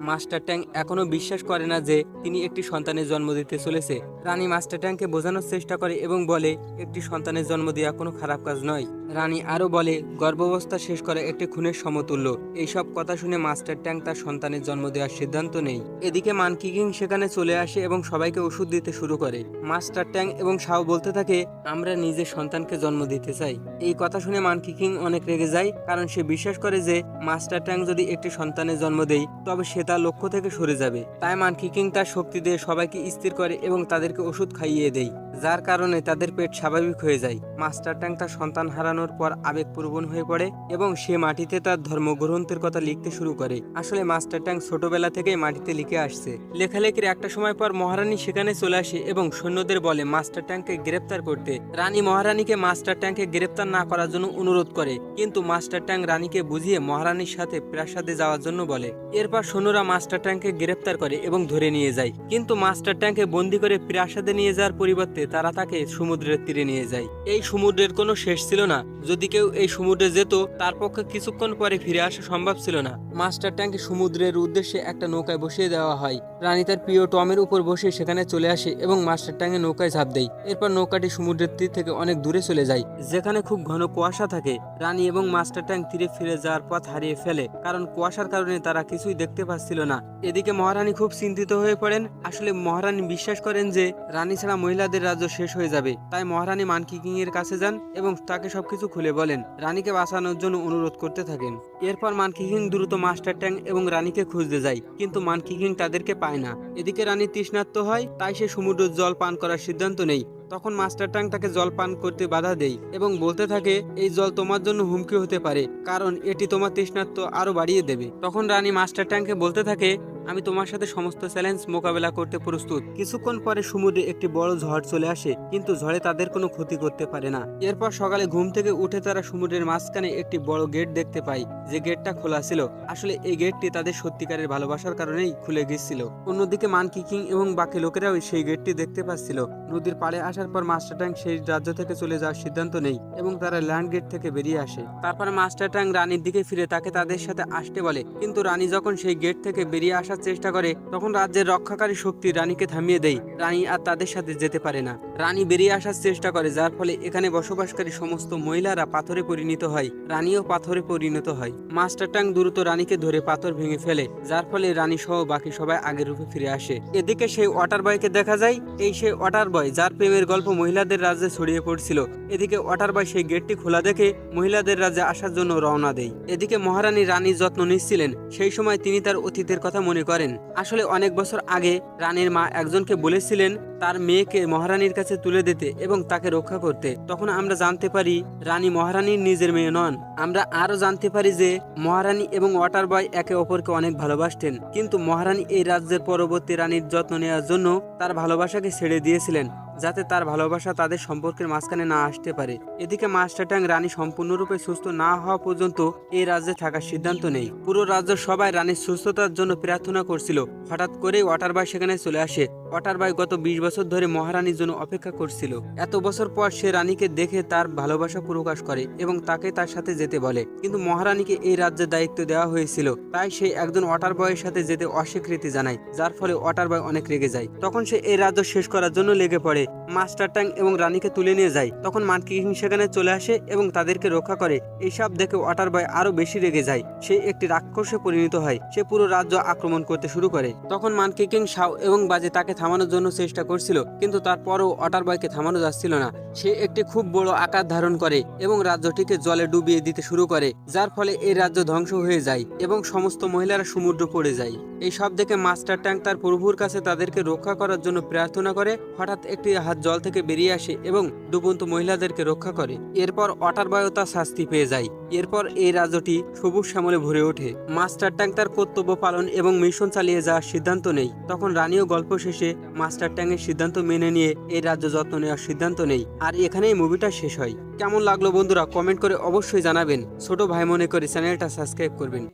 Master ট্যাং এখনও বিশ্বাস করে না যে তিনি একটি সন্তানের জন্ম দিতে চলেছে। রানী মাস্টার ট্যাংকে বোঝানোর চেষ্টা করে এবং বলে, একটি সন্তানের জন্ম দেওয়া কোনো খারাপ কাজ নয়। রানী আরও বলে, গর্ভাবস্থা শেষ করে একটি খুনের সমতুল্য। এইসব কথা শুনে মাস্টার ট্যাং তার সন্তানের জন্ম দেওয়ার সিদ্ধান্ত নেই এদিকে মানকি কিং সেখানে চলে আসে এবং সবাইকে ওষুধ দিতে শুরু করে। মাস্টার ট্যাং এবং শাও বলতে থাকে, আমরা নিজের সন্তানকে জন্ম দিতে চাই। এই কথা শুনে মানকি কিং অনেক রেগে যায়, কারণ সে বিশ্বাস করে যে মাস্টার ট্যাং যদি একটি সন্তানের জন্ম দেয়, তবে সে তার লক্ষ্য থেকে সরে যাবে। তাই মানকি কিং তার শক্তি দিয়ে সবাইকে স্থির করে এবং তাদেরকে ওষুধ খাইয়ে দেয়, যার কারণে তাদের পেট স্বাভাবিক হয়ে যায়। মাস্টার ট্যাং তার সন্তান হারানোর পর আবেগপ্রবণ হয়ে পড়ে এবং সে মাটিতে তার ধর্মগ্রন্থের কথা লিখতে শুরু করে। আসলে মাস্টার ট্যাং ছোটবেলা থেকেই মাটিতে লিখে আসছে। লেখালেখির একটা সময় পর মহারানী সেখানে চলে আসে এবং সৈন্যদের বলে মাস্টার ট্যাংকে গ্রেপ্তার করতে। রানী মহারানীকে মাস্টার ট্যাংকে গ্রেপ্তার না করার জন্য অনুরোধ করে, কিন্তু মাস্টার ট্যাং রানীকে বুঝিয়ে মহারানীর সাথে প্রাসাদে যাওয়ার জন্য বলে। এরপর সৈন্যরা মাস্টার ট্যাংকে গ্রেপ্তার করে এবং ধরে নিয়ে যায়। কিন্তু মাস্টার ট্যাংকে বন্দি করে প্রাসাদে নিয়ে যাওয়ার পরিবর্তে তারা তাকে সমুদ্রের তীরে নিয়ে যায়। এই সমুদ্রের কোনো শেষ ছিল না। যদি কেউ এই সমুদ্রে যেত, তার পক্ষে কিছুক্ষণ পরে ফিরে আসা সম্ভব ছিল না। মাস্টার ট্যাঙ্কে সমুদ্রের উদ্দেশ্যে একটা নৌকায় বসিয়ে দেওয়া হয়। রানী তার প্রিয় টমের উপর বসে সেখানে চলে আসে এবং মাস্টার ট্যাঙ্কে নৌকায় ঝাঁপ দেয়। এরপর নৌকাটি সমুদ্রের তীর থেকে অনেক দূরে চলে যায়, যেখানে খুব ঘন কুয়াশা থাকে। রানী এবং মাস্টার ট্যাঙ্ক তীরে ফিরে যাওয়ার পথ হারিয়ে ফেলে, কারণ কুয়াশার কারণে তারা কিছুই দেখতে পাচ্ছিল না। এদিকে মহারানী খুব চিন্তিত হয়ে পড়েন। আসলে মহারানী বিশ্বাস করেন যে, রানী ছাড়া মহিলাদের রাজ্য শেষ হয়ে যাবে। তাই মহারানী মানকি কিং এর কাছে যান এবং তাকে সবকিছু খুলে বলেন। রানীকে বাঁচানোর জন্য অনুরোধ করতে থাকেন। এরপর মানকি কিং দ্রুত মাস্টার ট্যাং এবং রানীকে খুঁজতে যায়, কিন্তু মানকি কিং তাদেরকে পায় না। এদিকে রানী তৃষ্ণার্ত হয়, তাই সে সমুদ্রের জল পান করার সিদ্ধান্ত নেই তখন মাস্টার ট্যাং তাকে জল পান করতে বাধা দেয় এবং বলতে থাকে, এই জল তোমার জন্য হুমকি হতে পারে, কারণ এটি তোমার তৃষ্ণার্ত আরও বাড়িয়ে দেবে। তখন রানী মাস্টার ট্যাংকে বলতে থাকে আমি তোমার সাথে সমস্ত চ্যালেঞ্জ মোকাবেলা করতে প্রস্তুত। কিছুক্ষণ পরে সমুদ্রে একটি বড় ঝড় চলে আসে, কিন্তু ঝড়ে তাদের কোনো ক্ষতি করতে পারে না। এরপর সকালে ঘুম থেকে উঠে তারা সমুদ্রের মাঝখানে একটি বড় গেট দেখতে পায়, যে গেটটা খোলা ছিল। আসলে এই গেটটি তাদের সত্যিকারের ভালোবাসার কারণেই খুলে গিয়েছিল অন্যদিকে মানকি কিং এবং বাকি লোকেরাও সেই গেটটি দেখতে পাচ্ছিল। নদীর পাড়ে আসার পর মাস্টার ট্যাং সেই রাজ্য থেকে চলে যাওয়ার সিদ্ধান্ত নেই এবং তারা ল্যান্ড গেট থেকে বেরিয়ে আসে। তারপর মাস্টার ট্যাং রানীর দিকে ফিরে তাকে তাদের সাথে আসতে বলে, কিন্তু রানী যখন সেই গেট থেকে বেরিয়ে আসার চেষ্টা করে, তখন রাজ্যের রক্ষাকারী শক্তি রানীকে থামিয়ে দেয়। রানী আর তাদের সাথে যেতে পারে না। রানী বেরিয়ে আসার চেষ্টা করে, যার ফলে এখানে বসবাসকারী সমস্ত মহিলারা পাথরে পরিণত হয়। রানীও পাথরে পরিণত হয়। মাস্টার ট্যাং দ্রুত রানীকে ধরে পাথর ভেঙে ফেলে, যার ফলে রানী সহ বাকি সবাই আগের রূপে ফিরে আসে। এদিকে সেই ওয়াটার বয়কে দেখা যায়, এই সেই ওয়াটার বয় যার প্রেমের গল্প মহিলাদের রাজ্যে ছড়িয়ে পড়ছিল। এদিকে ওয়াটার বয় সেই গেটটি খোলা দেখে মহিলাদের রাজ্যে আসার জন্য রওনা দেয়। এদিকে মহারানী রানীর যত্ন নিচ্ছিলেন, সেই সময় তিনি তার অতীতের কথা মনে করেন। আসলে অনেক বছর আগে রানীর মা একজনকে বলেছিলেন, তার মেয়েকে মহারানীর কাছে তুলে দিতে এবং তাকে রক্ষা করতে। তখন আমরা জানতে পারি, রানী মহারানীর নিজের মেয়ে নন। আমরা আরও জানতে পারি যে, মহারানী এবং ওয়াটার বয় একে অপরকে অনেক ভালোবাসতেন। কিন্তু মহারানী এই রাজ্যের পরবর্তী রানীর যত্ন নেওয়ার জন্য তার ভালোবাসাকে ছেড়ে দিয়েছিলেন। যাতে তার ভালোবাসা তাদের সম্পর্কের মাঝখানে না আসতে পারে। এদিকে মাস্টার ট্যাং রানী সম্পূর্ণরূপে সুস্থ না হওয়া পর্যন্ত এই রাজ্যে থাকার সিদ্ধান্ত নেই পুরো রাজ্য সবাই রানীর সুস্থতার জন্য প্রার্থনা করছিল। হঠাৎ করেই ওয়াটার বাই সেখানে চলে আসে। ওয়াটার বাই গত বিশ বছর ধরে মহারানীর জন্য অপেক্ষা করছিল। এত বছর পর সে রানীকে দেখে তার ভালোবাসা প্রকাশ করে এবং তাকে তার সাথে যেতে বলে। কিন্তু মহারানীকে এই রাজ্যে দায়িত্ব দেওয়া হয়েছিল। তাই সে একজন ওয়াটার বয়ের সাথে যেতে অস্বীকৃতি জানায়, যার ফলে ওয়াটার বয় অনেক রেগে যায়। তখন সে এই রাজ্য শেষ করার জন্য লেগে পড়ে। মাস্টার ট্যাং এবং রানীকে তুলে নিয়ে যায়। তখন মানকি কিং সেখানে চলে আসে এবং তাদেরকে রক্ষা করে। এইসব দেখে ওয়াটার বয় আরও বেশি রেগে যায়। সে একটি রাক্ষসে পরিণত হয়। সে পুরো রাজ্য আক্রমণ করতে শুরু করে। তখন মানকি কিং শাও এবং বাজে তাকে থামানোর জন্য চেষ্টা করছিল, কিন্তু তারপরও ওয়াটার বয়কে থামানো যাচ্ছিল না। সে একটি খুব বড় আকার ধারণ করে এবং রাজ্যটিকে জলে ডুবিয়ে দিতে শুরু করে, যার ফলে এই রাজ্য ধ্বংস হয়ে যায় এবং সমস্ত মহিলারা সমুদ্র পড়ে যায়। এই সব দেখে মাস্টার ট্যাং তার প্রভুর কাছে তাদেরকে রক্ষা করার জন্য প্রার্থনা করে, হঠাৎ একটি হাত জল থেকে বেরিয়ে আসে এবং ডুবন্ত মহিলাদেরকে রক্ষা করে। এরপর অটার বায়ু তার শাস্তি পেয়ে যায়। এরপর এই রাজ্যটি সবুজ শ্যামলে ভরে ওঠে। মাস্টার ট্যাঙ্ক তার কর্তব্য পালন এবং মিশন চালিয়ে যাওয়ার সিদ্ধান্ত নেই তখন রানীও গল্প শেষে মাস্টার ট্যাঙ্কের সিদ্ধান্ত মেনে নিয়ে এই রাজ্য যত্ন নেওয়ার সিদ্ধান্ত নেই আর এখানেই মুভিটা শেষ হয়। কেমন লাগল বন্ধুরা, কমেন্ট করে অবশ্যই জানাবেন। ছোট ভাই মনে করে চ্যানেলটা সাবস্ক্রাইব করবেন।